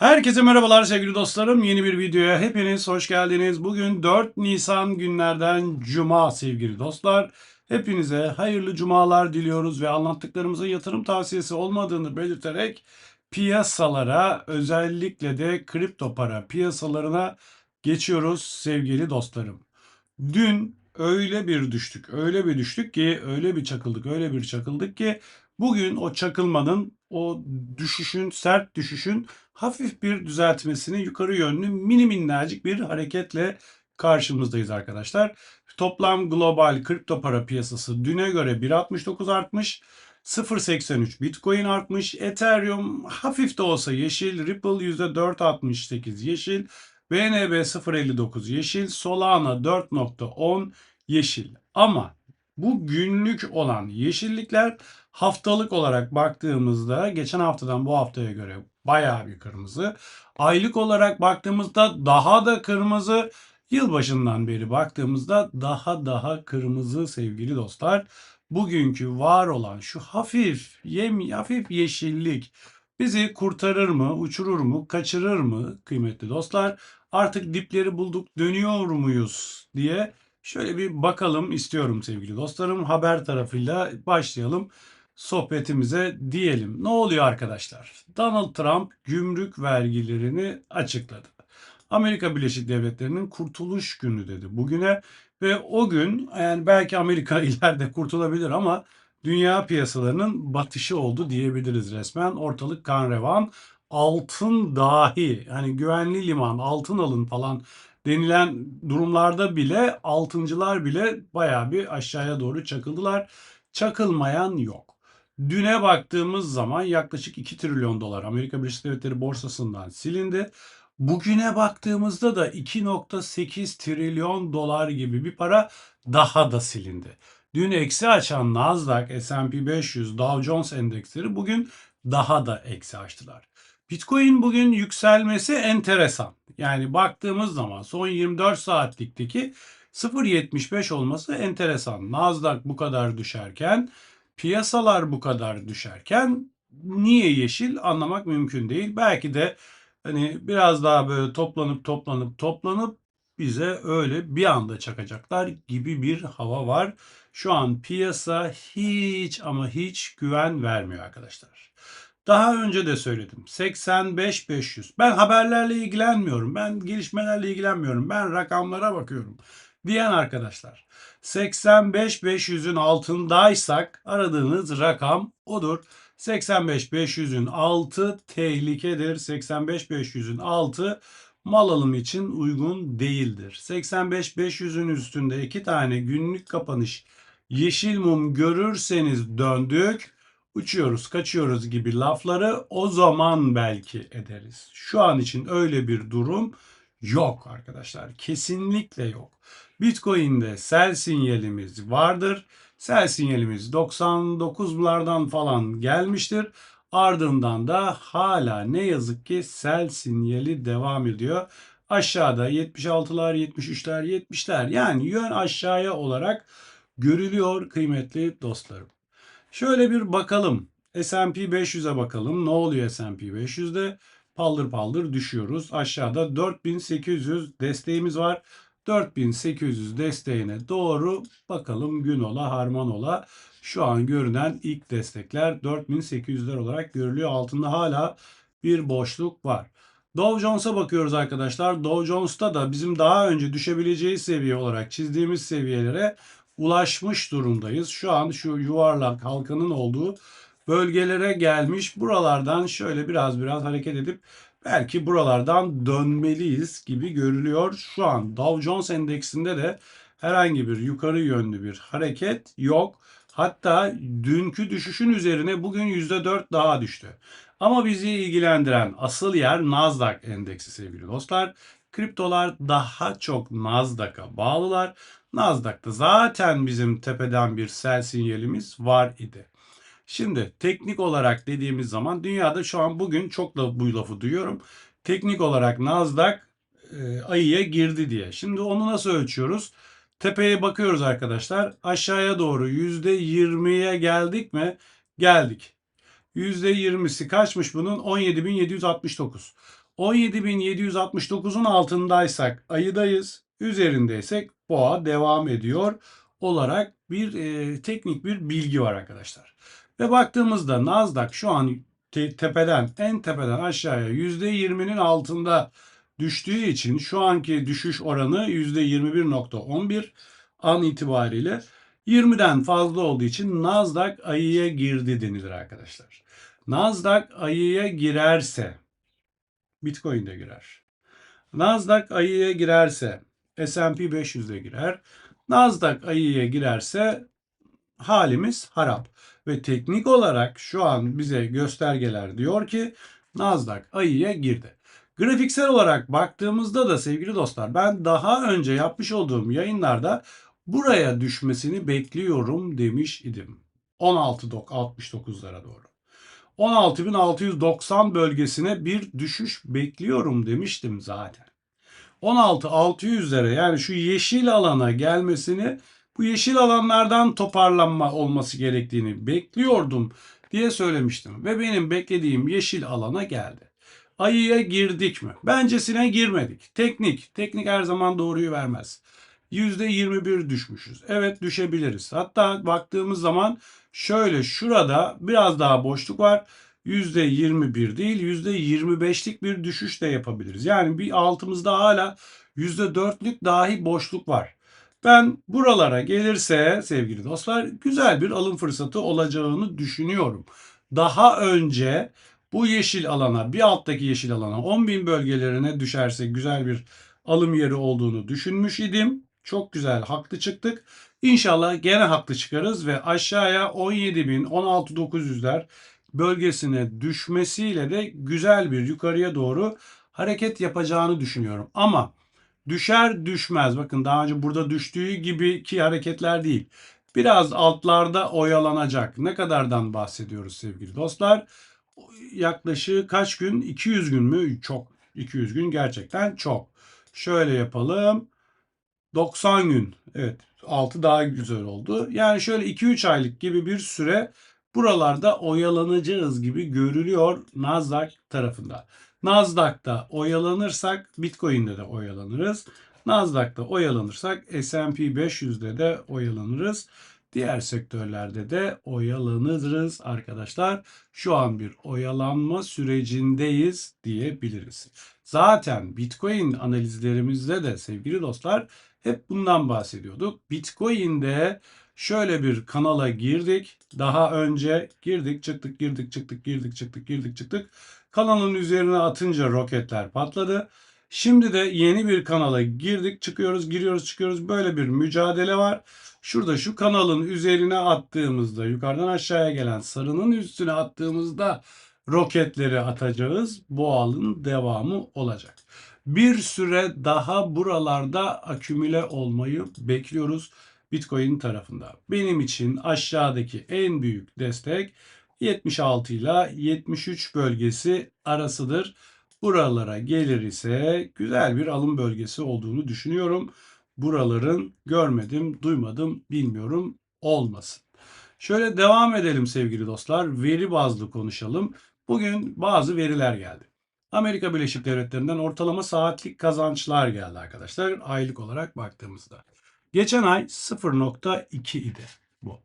Herkese merhabalar sevgili dostlarım. Yeni bir videoya hepiniz hoş geldiniz. Bugün 4 Nisan günlerden Cuma sevgili dostlar. Hepinize hayırlı cumalar diliyoruz ve anlattıklarımızın yatırım tavsiyesi olmadığını belirterek piyasalara özellikle de kripto para piyasalarına geçiyoruz sevgili dostlarım. Dün öyle bir düştük, öyle bir düştük ki, öyle bir çakıldık, öyle bir çakıldık ki bugün o çakılmanın, o düşüşün, sert düşüşün hafif bir düzeltmesini yukarı yönlü mini minnacık bir hareketle karşımızdayız arkadaşlar. Toplam global kripto para piyasası düne göre 1.69 artmış. 0.83 Bitcoin artmış. Ethereum hafif de olsa yeşil. Ripple %4.68 yeşil. BNB 0.59 yeşil. Solana 4.10 yeşil. Ama bu günlük olan yeşillikler haftalık olarak baktığımızda geçen haftadan bu haftaya göre bayağı bir kırmızı. Aylık olarak baktığımızda daha da kırmızı. Yılbaşından beri baktığımızda daha daha kırmızı sevgili dostlar. Bugünkü var olan şu hafif yem hafif yeşillik bizi kurtarır mı, uçurur mu, kaçırır mı kıymetli dostlar? Artık dipleri bulduk, dönüyor muyuz diye şöyle bir bakalım istiyorum sevgili dostlarım. Haber tarafıyla başlayalım sohbetimize diyelim. Ne oluyor arkadaşlar? Donald Trump gümrük vergilerini açıkladı. Amerika Birleşik Devletleri'nin kurtuluş günü dedi bugüne ve o gün yani belki Amerika ileride kurtulabilir ama dünya piyasalarının batışı oldu diyebiliriz resmen. Ortalık kan revan. Altın dahi hani güvenli liman altın alın falan denilen durumlarda bile altıncılar bile bayağı bir aşağıya doğru çakıldılar. Çakılmayan yok. Düne baktığımız zaman yaklaşık 2 trilyon dolar Amerika Birleşik Devletleri borsasından silindi. Bugüne baktığımızda da 2.8 trilyon dolar gibi bir para daha da silindi. Dün eksi açan Nasdaq, S&P 500, Dow Jones endeksleri bugün daha da eksi açtılar. Bitcoin bugün yükselmesi enteresan. Yani baktığımız zaman son 24 saatlikteki 0.75 olması enteresan. Nasdaq bu kadar düşerken piyasalar bu kadar düşerken niye yeşil anlamak mümkün değil. Belki de hani biraz daha böyle toplanıp toplanıp toplanıp bize öyle bir anda çakacaklar gibi bir hava var. Şu an piyasa hiç ama hiç güven vermiyor arkadaşlar. Daha önce de söyledim. 85-500. Ben haberlerle ilgilenmiyorum. Ben gelişmelerle ilgilenmiyorum. Ben rakamlara bakıyorum. Diyen arkadaşlar. 85-500'ün altındaysak aradığınız rakam odur. 85-500'ün altı tehlikedir. 85-500'ün altı mal alım için uygun değildir. 85-500'ün üstünde iki tane günlük kapanış yeşil mum görürseniz döndük, uçuyoruz, kaçıyoruz gibi lafları o zaman belki ederiz. Şu an için öyle bir durum yok arkadaşlar. Kesinlikle yok. Bitcoin'de sell sinyalimiz vardır. Sell sinyalimiz 99'lardan falan gelmiştir. Ardından da hala ne yazık ki sell sinyali devam ediyor. Aşağıda 76'lar, 73'ler, 70'ler yani yön aşağıya olarak görülüyor kıymetli dostlarım. Şöyle bir bakalım. S&P 500'e bakalım. Ne oluyor S&P 500'de? Paldır paldır düşüyoruz. Aşağıda 4800 desteğimiz var. 4800 desteğine doğru bakalım gün ola harman ola. Şu an görünen ilk destekler 4800'ler olarak görülüyor. Altında hala bir boşluk var. Dow Jones'a bakıyoruz arkadaşlar. Dow Jones'ta da bizim daha önce düşebileceği seviye olarak çizdiğimiz seviyelere ulaşmış durumdayız. Şu an şu yuvarlak halkanın olduğu bölgelere gelmiş. Buralardan şöyle biraz biraz hareket edip belki buralardan dönmeliyiz gibi görülüyor. Şu an Dow Jones endeksinde de herhangi bir yukarı yönlü bir hareket yok. Hatta dünkü düşüşün üzerine bugün %4 daha düştü. Ama bizi ilgilendiren asıl yer Nasdaq endeksi sevgili dostlar. Kriptolar daha çok Nasdaq'a bağlılar. Nasdaq'ta zaten bizim tepeden bir sell sinyalimiz var idi. Şimdi teknik olarak dediğimiz zaman dünyada şu an bugün çok da bu lafı duyuyorum. Teknik olarak Nasdaq e, ayıya girdi diye. Şimdi onu nasıl ölçüyoruz? Tepeye bakıyoruz arkadaşlar. Aşağıya doğru %20'ye geldik mi? Geldik. %20'si kaçmış bunun? 17.769. 17.769'un altındaysak ayıdayız, üzerindeysek boğa devam ediyor olarak bir e, teknik bir bilgi var arkadaşlar. Ve baktığımızda Nasdaq şu an te- tepeden en tepeden aşağıya %20'nin altında düştüğü için şu anki düşüş oranı %21.11 an itibariyle 20'den fazla olduğu için Nasdaq ayıya girdi denilir arkadaşlar. Nasdaq ayıya girerse Bitcoin de girer. Nasdaq ayıya girerse S&P 500 de girer. Nasdaq ayıya girerse halimiz harap. Ve teknik olarak şu an bize göstergeler diyor ki Nasdaq ayıya girdi. Grafiksel olarak baktığımızda da sevgili dostlar ben daha önce yapmış olduğum yayınlarda buraya düşmesini bekliyorum demiş idim. 16.69'lara doğru. 16.690 bölgesine bir düşüş bekliyorum demiştim zaten. 16.600'lere yani şu yeşil alana gelmesini bu yeşil alanlardan toparlanma olması gerektiğini bekliyordum diye söylemiştim. Ve benim beklediğim yeşil alana geldi. Ayıya girdik mi? Bencesine girmedik. Teknik. Teknik her zaman doğruyu vermez. %21 düşmüşüz. Evet düşebiliriz. Hatta baktığımız zaman şöyle şurada biraz daha boşluk var. %21 değil %25'lik bir düşüş de yapabiliriz. Yani bir altımızda hala %4'lük dahi boşluk var. Ben buralara gelirse sevgili dostlar güzel bir alım fırsatı olacağını düşünüyorum. Daha önce bu yeşil alana bir alttaki yeşil alana 10.000 bölgelerine düşerse güzel bir alım yeri olduğunu düşünmüş idim. Çok güzel haklı çıktık. İnşallah gene haklı çıkarız ve aşağıya 17.000 16.900'ler bölgesine düşmesiyle de güzel bir yukarıya doğru hareket yapacağını düşünüyorum. Ama düşer düşmez bakın daha önce burada düştüğü gibi ki hareketler değil. Biraz altlarda oyalanacak. Ne kadardan bahsediyoruz sevgili dostlar? Yaklaşık kaç gün? 200 gün mü? Çok. 200 gün gerçekten çok. Şöyle yapalım. 90 gün. Evet 6 daha güzel oldu. Yani şöyle 2-3 aylık gibi bir süre buralarda oyalanacağız gibi görülüyor Nasdaq tarafında. Nasdaq'ta oyalanırsak Bitcoin'de de oyalanırız. Nasdaq'ta oyalanırsak S&P 500'de de oyalanırız. Diğer sektörlerde de oyalanırız arkadaşlar. Şu an bir oyalanma sürecindeyiz diyebiliriz. Zaten Bitcoin analizlerimizde de sevgili dostlar hep bundan bahsediyorduk. Bitcoin'de şöyle bir kanala girdik. Daha önce girdik, çıktık, girdik, çıktık, girdik, çıktık, girdik, çıktık. Kanalın üzerine atınca roketler patladı. Şimdi de yeni bir kanala girdik, çıkıyoruz, giriyoruz, çıkıyoruz. Böyle bir mücadele var. Şurada şu kanalın üzerine attığımızda, yukarıdan aşağıya gelen sarının üstüne attığımızda roketleri atacağız. Bu alın devamı olacak. Bir süre daha buralarda akümüle olmayı bekliyoruz Bitcoin tarafında. Benim için aşağıdaki en büyük destek 76 ile 73 bölgesi arasıdır. Buralara gelir ise güzel bir alım bölgesi olduğunu düşünüyorum. Buraların görmedim, duymadım, bilmiyorum olmasın. Şöyle devam edelim sevgili dostlar. Veri bazlı konuşalım. Bugün bazı veriler geldi. Amerika Birleşik Devletleri'nden ortalama saatlik kazançlar geldi arkadaşlar. Aylık olarak baktığımızda. Geçen ay 0.2 idi bu.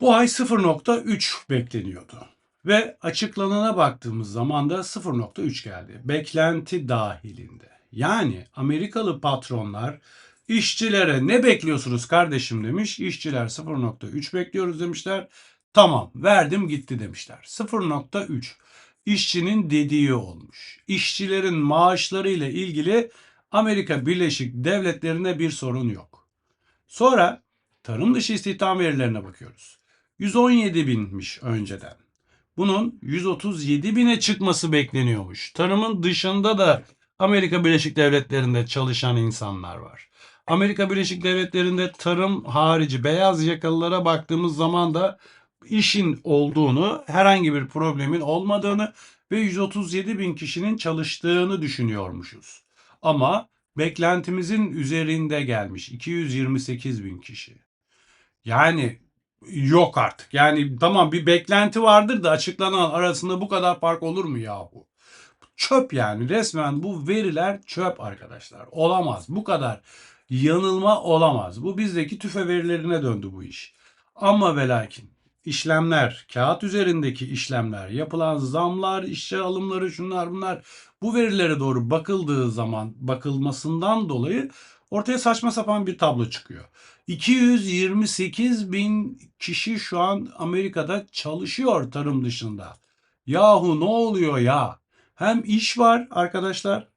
Bu ay 0.3 bekleniyordu. Ve açıklanana baktığımız zaman da 0.3 geldi. Beklenti dahilinde. Yani Amerikalı patronlar işçilere ne bekliyorsunuz kardeşim demiş. İşçiler 0.3 bekliyoruz demişler. Tamam verdim gitti demişler. 0.3 işçinin dediği olmuş. İşçilerin maaşları ile ilgili Amerika Birleşik Devletleri'nde bir sorun yok. Sonra tarım dışı istihdam verilerine bakıyoruz. 117 binmiş önceden. Bunun 137 bine çıkması bekleniyormuş. Tarımın dışında da Amerika Birleşik Devletleri'nde çalışan insanlar var. Amerika Birleşik Devletleri'nde tarım harici beyaz yakalılara baktığımız zaman da işin olduğunu, herhangi bir problemin olmadığını ve 137 bin kişinin çalıştığını düşünüyormuşuz. Ama beklentimizin üzerinde gelmiş 228 bin kişi. Yani yok artık. Yani tamam bir beklenti vardır da açıklanan arasında bu kadar fark olur mu yahu? Çöp yani resmen bu veriler çöp arkadaşlar. Olamaz. Bu kadar yanılma olamaz. Bu bizdeki tüfe verilerine döndü bu iş. Ama ve lakin işlemler, kağıt üzerindeki işlemler, yapılan zamlar, işçi alımları, şunlar bunlar bu verilere doğru bakıldığı zaman bakılmasından dolayı ortaya saçma sapan bir tablo çıkıyor. 228 bin kişi şu an Amerika'da çalışıyor tarım dışında. Yahu ne oluyor ya? Hem iş var arkadaşlar.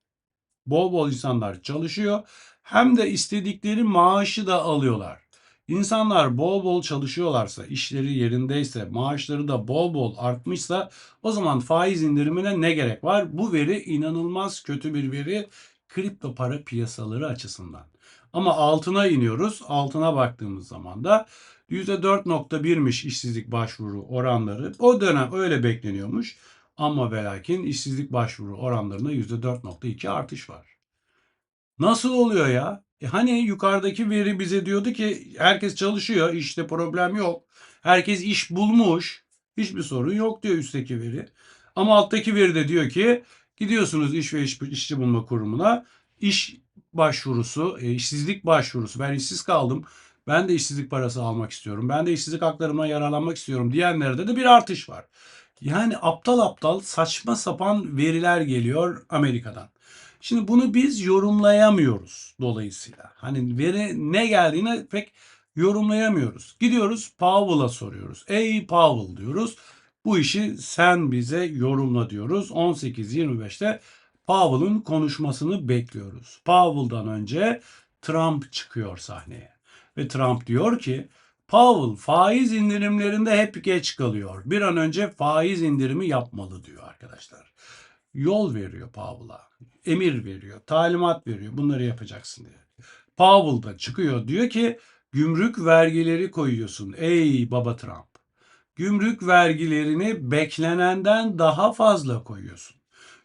Bol bol insanlar çalışıyor. Hem de istedikleri maaşı da alıyorlar. İnsanlar bol bol çalışıyorlarsa, işleri yerindeyse, maaşları da bol bol artmışsa o zaman faiz indirimine ne gerek var? Bu veri inanılmaz kötü bir veri kripto para piyasaları açısından. Ama altına iniyoruz. Altına baktığımız zaman da %4.1'miş işsizlik başvuru oranları. O dönem öyle bekleniyormuş. Ama ve lakin işsizlik başvuru oranlarında %4.2 artış var. Nasıl oluyor ya? E hani yukarıdaki veri bize diyordu ki herkes çalışıyor, işte problem yok. Herkes iş bulmuş. Hiçbir sorun yok diyor üstteki veri. Ama alttaki veri de diyor ki gidiyorsunuz iş ve iş, işçi bulma kurumuna iş başvurusu, e, işsizlik başvurusu. Ben işsiz kaldım. Ben de işsizlik parası almak istiyorum. Ben de işsizlik haklarımdan yararlanmak istiyorum diyenlerde de bir artış var. Yani aptal aptal saçma sapan veriler geliyor Amerika'dan. Şimdi bunu biz yorumlayamıyoruz dolayısıyla. Hani veri ne geldiğini pek yorumlayamıyoruz. Gidiyoruz Powell'a soruyoruz. Ey Powell diyoruz. Bu işi sen bize yorumla diyoruz. 18.25'te Powell'ın konuşmasını bekliyoruz. Powell'dan önce Trump çıkıyor sahneye. Ve Trump diyor ki Powell faiz indirimlerinde hep geç kalıyor. Bir an önce faiz indirimi yapmalı diyor arkadaşlar. Yol veriyor Powell'a. Emir veriyor, talimat veriyor. Bunları yapacaksın diye. Powell da çıkıyor diyor ki gümrük vergileri koyuyorsun ey baba Trump. Gümrük vergilerini beklenenden daha fazla koyuyorsun.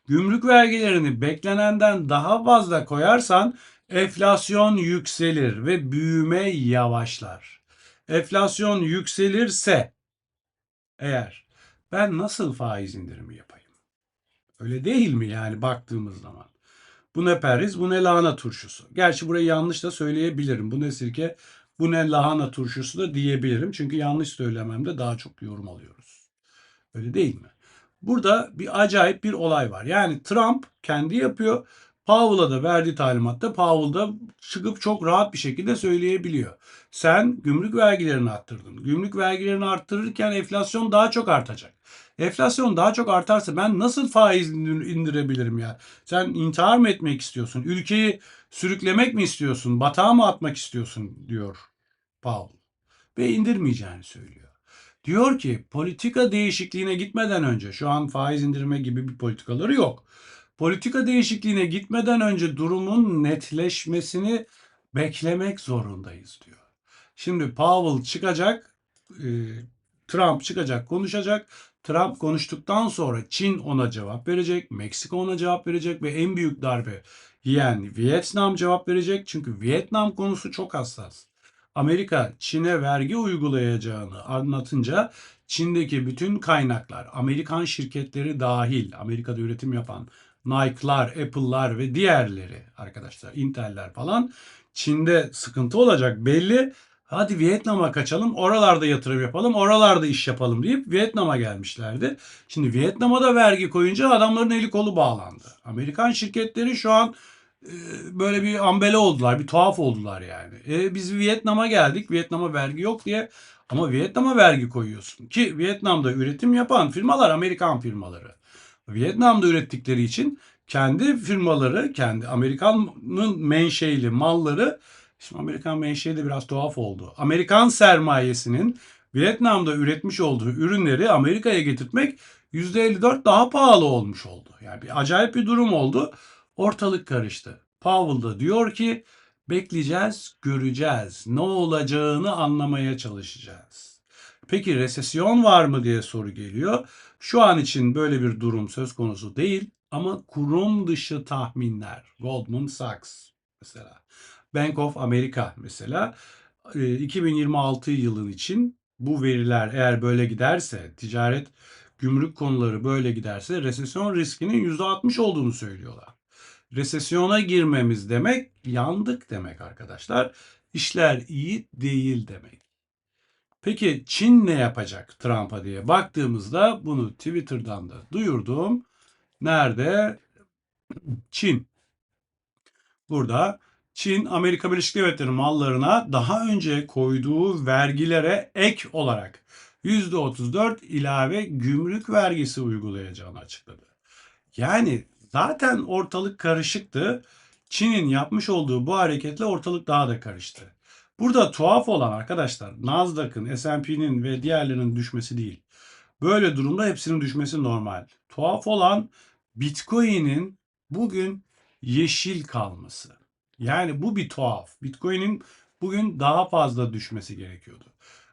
Gümrük vergilerini beklenenden daha fazla koyarsan enflasyon yükselir ve büyüme yavaşlar. Enflasyon yükselirse eğer ben nasıl faiz indirimi yapayım? Öyle değil mi yani baktığımız zaman? Bu ne periz, bu ne lahana turşusu. Gerçi burayı yanlış da söyleyebilirim. Bu ne sirke, bu ne lahana turşusu da diyebilirim. Çünkü yanlış söylememde daha çok yorum alıyoruz. Öyle değil mi? Burada bir acayip bir olay var. Yani Trump kendi yapıyor. Powell'a da verdiği talimatta Powell da çıkıp çok rahat bir şekilde söyleyebiliyor. Sen gümrük vergilerini arttırdın. Gümrük vergilerini arttırırken enflasyon daha çok artacak. Enflasyon daha çok artarsa ben nasıl faiz indirebilirim ya? Sen intihar mı etmek istiyorsun? Ülkeyi sürüklemek mi istiyorsun? Batağa mı atmak istiyorsun diyor Powell. Ve indirmeyeceğini söylüyor. Diyor ki politika değişikliğine gitmeden önce şu an faiz indirme gibi bir politikaları yok. Politika değişikliğine gitmeden önce durumun netleşmesini beklemek zorundayız diyor. Şimdi Powell çıkacak, e, Trump çıkacak, konuşacak. Trump konuştuktan sonra Çin ona cevap verecek, Meksika ona cevap verecek ve en büyük darbe yiyen Vietnam cevap verecek. Çünkü Vietnam konusu çok hassas. Amerika Çin'e vergi uygulayacağını anlatınca Çin'deki bütün kaynaklar, Amerikan şirketleri dahil, Amerika'da üretim yapan Nike'lar, Apple'lar ve diğerleri arkadaşlar, Intel'ler falan Çin'de sıkıntı olacak belli. Hadi Vietnam'a kaçalım, oralarda yatırım yapalım, oralarda iş yapalım deyip Vietnam'a gelmişlerdi. Şimdi Vietnam'a da vergi koyunca adamların eli kolu bağlandı. Amerikan şirketleri şu an e, böyle bir ambele oldular, bir tuhaf oldular yani. E, biz Vietnam'a geldik, Vietnam'a vergi yok diye ama Vietnam'a vergi koyuyorsun. Ki Vietnam'da üretim yapan firmalar Amerikan firmaları. Vietnam'da ürettikleri için kendi firmaları, kendi Amerikan'ın menşeili malları Şimdi Amerikan menşei de biraz tuhaf oldu. Amerikan sermayesinin Vietnam'da üretmiş olduğu ürünleri Amerika'ya getirtmek %54 daha pahalı olmuş oldu. Yani bir acayip bir durum oldu. Ortalık karıştı. Powell da diyor ki bekleyeceğiz, göreceğiz. Ne olacağını anlamaya çalışacağız. Peki resesyon var mı diye soru geliyor. Şu an için böyle bir durum söz konusu değil ama kurum dışı tahminler. Goldman Sachs mesela. Bank of America mesela 2026 yılın için bu veriler eğer böyle giderse ticaret gümrük konuları böyle giderse resesyon riskinin %60 olduğunu söylüyorlar. Resesyona girmemiz demek yandık demek arkadaşlar. İşler iyi değil demek. Peki Çin ne yapacak Trump'a diye baktığımızda bunu Twitter'dan da duyurdum. Nerede? Çin. Burada Çin Amerika Birleşik Devletleri mallarına daha önce koyduğu vergilere ek olarak %34 ilave gümrük vergisi uygulayacağını açıkladı. Yani zaten ortalık karışıktı. Çin'in yapmış olduğu bu hareketle ortalık daha da karıştı. Burada tuhaf olan arkadaşlar Nasdaq'ın, S&P'nin ve diğerlerinin düşmesi değil. Böyle durumda hepsinin düşmesi normal. Tuhaf olan Bitcoin'in bugün yeşil kalması. Yani bu bir tuhaf. Bitcoin'in bugün daha fazla düşmesi gerekiyordu.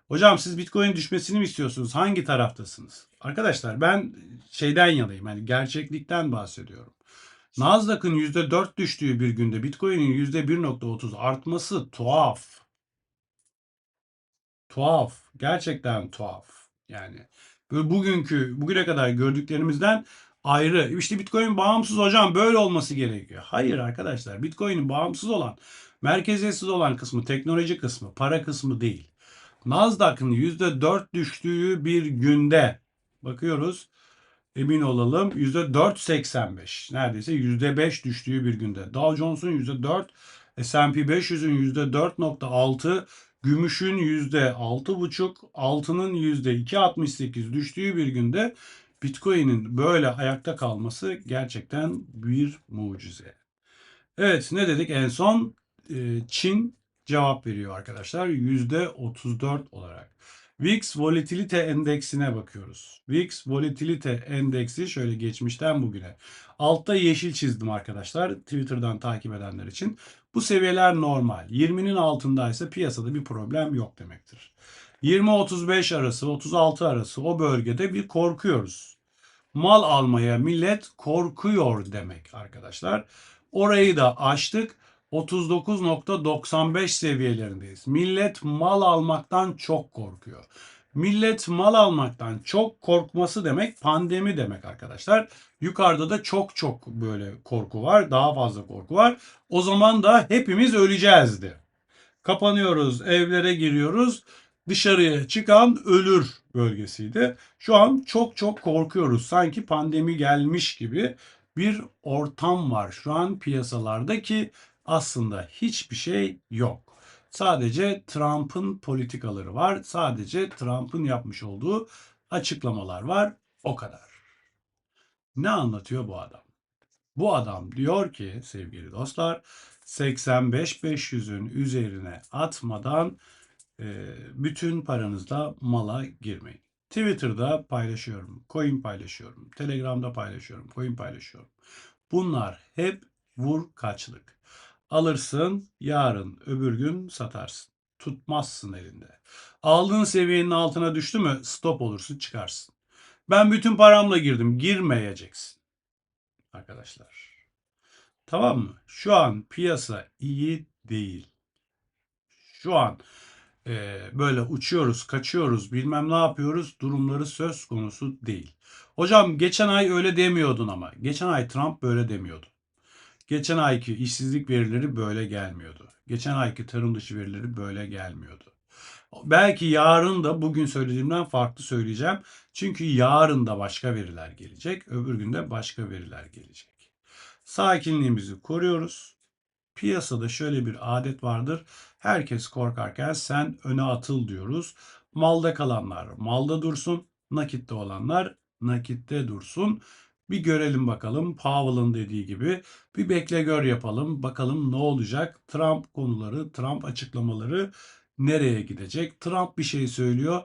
Hocam siz Bitcoin düşmesini mi istiyorsunuz? Hangi taraftasınız? Arkadaşlar ben şeyden yanayım. Yani gerçeklikten bahsediyorum. Nasdaq'ın %4 düştüğü bir günde Bitcoin'in %1.30 artması tuhaf. Tuhaf. Gerçekten tuhaf. Yani böyle bugünkü bugüne kadar gördüklerimizden ayrı. İşte Bitcoin bağımsız hocam böyle olması gerekiyor. Hayır arkadaşlar Bitcoin'in bağımsız olan, merkeziyetsiz olan kısmı, teknoloji kısmı, para kısmı değil. Nasdaq'ın %4 düştüğü bir günde bakıyoruz. Emin olalım %4.85 neredeyse %5 düştüğü bir günde. Dow Jones'un %4, S&P 500'ün %4.6, gümüşün %6.5, altının %2.68 düştüğü bir günde Bitcoin'in böyle ayakta kalması gerçekten bir mucize. Evet ne dedik en son? Ee, Çin cevap veriyor arkadaşlar %34 olarak. VIX Volatility Endeksine bakıyoruz. VIX Volatility Endeksi şöyle geçmişten bugüne. Altta yeşil çizdim arkadaşlar Twitter'dan takip edenler için. Bu seviyeler normal. 20'nin altındaysa piyasada bir problem yok demektir. 20-35 arası, 36 arası o bölgede bir korkuyoruz. Mal almaya millet korkuyor demek arkadaşlar. Orayı da açtık. 39.95 seviyelerindeyiz. Millet mal almaktan çok korkuyor. Millet mal almaktan çok korkması demek pandemi demek arkadaşlar. Yukarıda da çok çok böyle korku var. Daha fazla korku var. O zaman da hepimiz öleceğizdi. Kapanıyoruz, evlere giriyoruz. Dışarıya çıkan ölür bölgesiydi. Şu an çok çok korkuyoruz. Sanki pandemi gelmiş gibi bir ortam var şu an piyasalarda ki aslında hiçbir şey yok. Sadece Trump'ın politikaları var. Sadece Trump'ın yapmış olduğu açıklamalar var. O kadar. Ne anlatıyor bu adam? Bu adam diyor ki sevgili dostlar 85-500'ün üzerine atmadan e, bütün paranızla mala girmeyin. Twitter'da paylaşıyorum, coin paylaşıyorum, Telegram'da paylaşıyorum, coin paylaşıyorum. Bunlar hep vur kaçlık. Alırsın, yarın öbür gün satarsın. Tutmazsın elinde. Aldığın seviyenin altına düştü mü stop olursun çıkarsın. Ben bütün paramla girdim. Girmeyeceksin. Arkadaşlar. Tamam mı? Şu an piyasa iyi değil. Şu an e, böyle uçuyoruz, kaçıyoruz, bilmem ne yapıyoruz durumları söz konusu değil. Hocam geçen ay öyle demiyordun ama. Geçen ay Trump böyle demiyordu. Geçen ayki işsizlik verileri böyle gelmiyordu. Geçen ayki tarım dışı verileri böyle gelmiyordu. Belki yarın da bugün söylediğimden farklı söyleyeceğim. Çünkü yarın da başka veriler gelecek. Öbür gün de başka veriler gelecek. Sakinliğimizi koruyoruz. Piyasada şöyle bir adet vardır. Herkes korkarken sen öne atıl diyoruz. Malda kalanlar malda dursun. Nakitte olanlar nakitte dursun. Bir görelim bakalım Powell'ın dediği gibi bir bekle gör yapalım. Bakalım ne olacak? Trump konuları, Trump açıklamaları nereye gidecek? Trump bir şey söylüyor.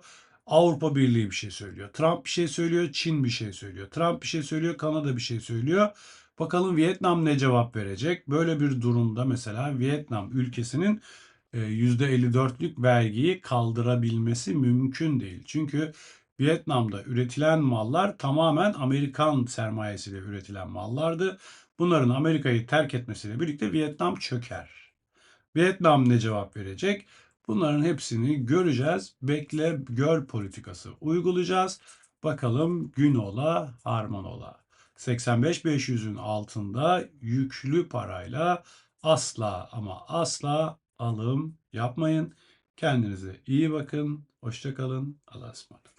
Avrupa Birliği bir şey söylüyor. Trump bir şey söylüyor, Çin bir şey söylüyor. Trump bir şey söylüyor, Kanada bir şey söylüyor. Bakalım Vietnam ne cevap verecek? Böyle bir durumda mesela Vietnam ülkesinin %54'lük vergiyi kaldırabilmesi mümkün değil. Çünkü Vietnam'da üretilen mallar tamamen Amerikan sermayesiyle üretilen mallardı. Bunların Amerika'yı terk etmesiyle birlikte Vietnam çöker. Vietnam ne cevap verecek? Bunların hepsini göreceğiz. Bekle gör politikası uygulayacağız. Bakalım gün ola, harman ola. 85-500'ün altında yüklü parayla asla ama asla alım yapmayın. Kendinize iyi bakın. Hoşça kalın. Allah'a ısmarladık.